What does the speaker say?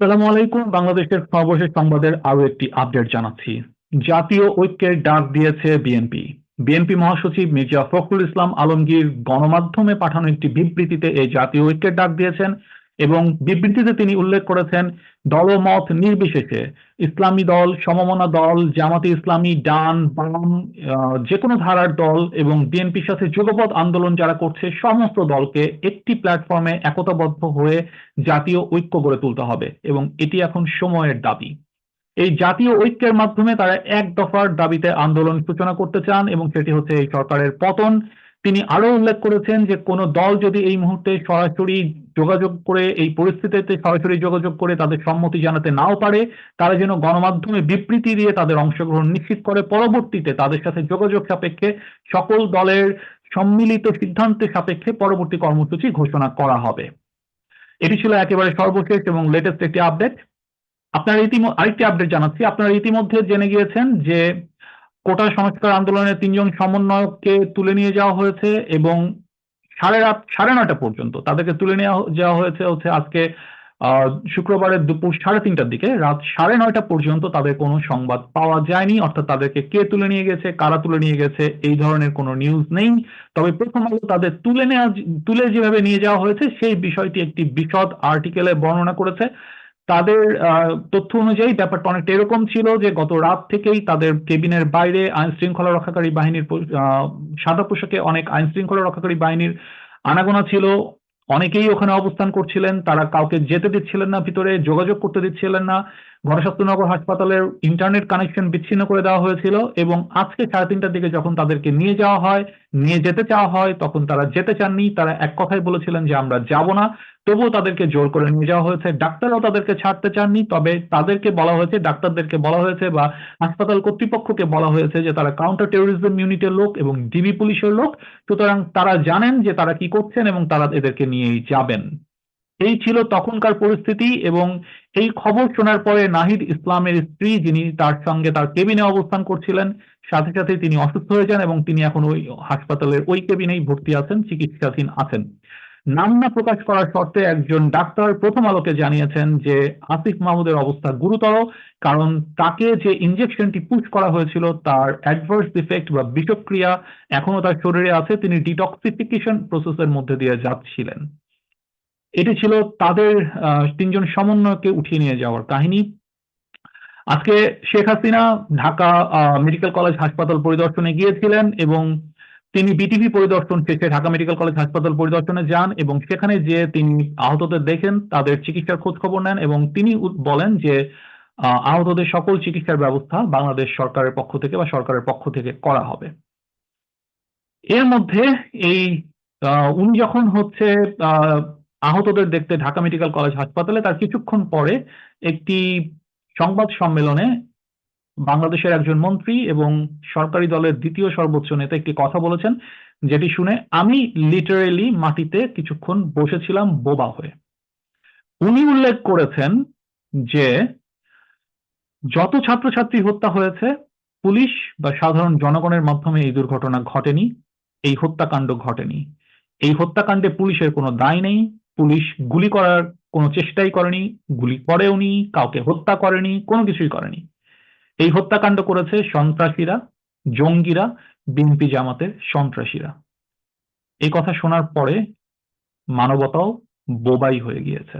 সালামু আলাইকুম। বাংলাদেশের সর্বশেষ সংবাদের আরও একটি আপডেট জানাচ্ছি। জাতীয় ঐক্যের ডাক দিয়েছে বিএনপি। বিএনপি মহাসচিব মির্জা ফখরুল ইসলাম আলমগীর গণমাধ্যমে পাঠানো একটি বিবৃতিতে এই জাতীয় ঐক্যের ডাক দিয়েছেন। এবং বিবৃতিতে তিনি উল্লেখ করেছেন, দলমত নির্বিশেষে ইসলামী দল, সমমনা দল, জামাতে ইসলামী, ডান, বাম যে কোনো ধারার দল এবং বিএনপির সাথে যুগপৎ আন্দোলন যারা করছে, সমস্ত দলকে একটি প্ল্যাটফর্মে একতাবদ্ধ হয়ে জাতীয় ঐক্য গড়ে তুলতে হবে এবং এটি এখন সময়ের দাবি। এই জাতীয় ঐক্যের মাধ্যমে তারা এক দফার দাবিতে আন্দোলন সূচনা করতে চান এবং সেটি হচ্ছে এই সরকারের পতন। তিনি আরও উল্লেখ করেছেন যে কোনো দল যদি এই মুহূর্তে সরাসরি যোগাযোগ করে, এই পরিস্থিতিতে সরাসরি যোগাযোগ করে তাদের সম্মতি জানাতে নাও পারে, তারা যেন গণমাধ্যমে বিবৃতি দিয়ে তাদের অংশগ্রহণ নিশ্চিত করে। পরবর্তীতে তাদের সাথে যোগাযোগ সাপেক্ষে সকল দলের সম্মিলিত সিদ্ধান্তের সাপেক্ষে পরবর্তী কর্মসূচি ঘোষণা করা হবে। এটি ছিল একেবারে সর্বশেষ এবং লেটেস্ট একটি আপডেট আপনারা ইতিমধ্যে আরেকটি আপডেট জানাচ্ছি। আপনারা ইতিমধ্যে জেনে গিয়েছেন যে কোটা সংস্কার আন্দোলনের তিনজন সমন্বয়ককে তুলে নিয়ে যাওয়া হয়েছে এবং সাড়ে রাত, সাড়ে নয়টা পর্যন্ত তাদেরকে তুলে নিয়ে যাওয়া হয়েছে হচ্ছে আজকে শুক্রবারের দুপুর সাড়ে তিনটার দিকে। রাত সাড়ে নয়টা পর্যন্ত তাদের কোনো সংবাদ পাওয়া যায়নি। অর্থাৎ তাদেরকে কে তুলে নিয়ে গেছে, কারা তুলে নিয়ে গেছে, এই ধরনের কোনো নিউজ নেই। তবে প্রথম আলো তাদের তুলে নেওয়া তুলে যেভাবে নিয়ে যাওয়া হয়েছে, সেই বিষয়টি একটি বিশদ আর্টিকেলে বর্ণনা করেছে। তাদের তথ্য অনুযায়ী ব্যাপারটা অনেকটা এরকম ছিল যে গত রাত থেকেই তাদের কেবিনের বাইরে আইন শৃঙ্খলা রক্ষাকারী বাহিনীর সাদা পোশাকে অনেক আইন শৃঙ্খলা রক্ষাকারী বাহিনীর আনাগোনা ছিল। অনেকেই ওখানে অবস্থান করছিলেন, তারা কাউকে যেতে দিচ্ছিলেন না, ভিতরে যোগাযোগ করতে দিচ্ছিলেন না। গণস্বাস্থ্যনগর হাসপাতালের ইন্টারনেট কানেকশন বিচ্ছিন্ন করে দেওয়া হয়েছিল এবং আজকে সাড়ে তিনটার দিকে যখন তাদেরকে নিয়ে যাওয়া হয়, নিয়ে যেতে চাওয়া হয়, তখন তারা যেতে চাননি। তারা এক কথাই বলেছিলেন যে, আমরা যাব না। তবুও তাদেরকে জোর করে নিয়ে যাওয়া হয়েছে। ডাক্তাররাও তাদেরকে ছাড়তে চাননি, তবে তাদেরকে বলা হয়েছে, ডাক্তারদেরকে বলা হয়েছে বা হাসপাতাল কর্তৃপক্ষকে বলা হয়েছে যে, তারা কাউন্টার টেরোরিজম ইউনিটের লোক এবং ডিবি পুলিশের লোক। সুতরাং তারা জানেন যে, তারা কি করছেন এবং তারা এদেরকে নিয়েই যাবেন। এই ছিল তখনকার পরিস্থিতি এবং এই খবর শোনার পরে নাহিদ ইসলামের স্ত্রী যিনি তার সঙ্গে তার কেবিনে অবস্থান করছিলেন, সাথে সাথে তিনি অসুস্থ হয়ে যান এবং তিনি এখন ওই হাসপাতালের ওই কেবিনেই ভর্তি আছেন, চিকিৎসাধীন আছেন। নাম না প্রকাশ করার শর্তে একজন ডাক্তার প্রথম আলোকে জানিয়েছেন যে আসিফ মাহমুদের অবস্থা গুরুতর, কারণ তাকে যে ইনজেকশনটি পুশ করা হয়েছিল তার অ্যাডভার্স ইফেক্ট বা বিষক্রিয়া এখনও তার শরীরে আছে, তিনি ডিটক্সিফিকেশন প্রসেসের মধ্যে দিয়ে যাচ্ছিলেন। এটি ছিল তাদের তিনজন সমন্বয়কে উঠিয়ে নিয়ে যাওয়ার কাহিনী। আজকে শেখ হাসিনা ঢাকা মেডিকেল কলেজ হাসপাতাল পরিদর্শনে গিয়েছিলেন এবং তিনি বিটিভি পরিদর্শন শেষে ঢাকা মেডিকেল কলেজ হাসপাতাল পরিদর্শনে যান এবং সেখানে যে তিনি আহতদের দেখেন তাদের চিকিৎসার খোঁজ খবর নেন এবং তিনি বলেন যে আহ, আহতদের সকল চিকিৎসার ব্যবস্থা বাংলাদেশ সরকারের পক্ষ থেকে বা সরকারের পক্ষ থেকে করা হবে। এর মধ্যে এই উনি যখন হচ্ছে আহতদের দেখতে ঢাকা মেডিকেল কলেজ হাসপাতালে। তার কিছুক্ষণ পরে একটি সংবাদ সম্মেলনে বাংলাদেশের একজন মন্ত্রী এবং সরকারি দলের দ্বিতীয় সর্বোচ্চ নেতা একটি কথা বলেছেন, যেটি শুনে আমি লিটারেলি মাটিতে কিছুক্ষণ বসেছিলাম বোবা হয়ে। উনি উল্লেখ করেছেন যে, যত ছাত্রছাত্রী হত্যা হয়েছে, পুলিশ বা সাধারণ জনগণের মাধ্যমে এই দুর্ঘটনা ঘটেনি, এই হত্যাকাণ্ড ঘটেনি। এই হত্যাকাণ্ডে পুলিশের কোনো দায় নেই পুলিশ গুলি করার কোনো চেষ্টাই করেনি, গুলি করেওনি, কাউকে হত্যা করেনি, কোনো কিছুই করেনি। এই হত্যাকাণ্ড করেছে সন্ত্রাসীরা, জঙ্গিরা, বিএনপি জামাতের সন্ত্রাসীরা। এই কথা শোনার পরে মানবতাও বোবাই হয়ে গিয়েছে।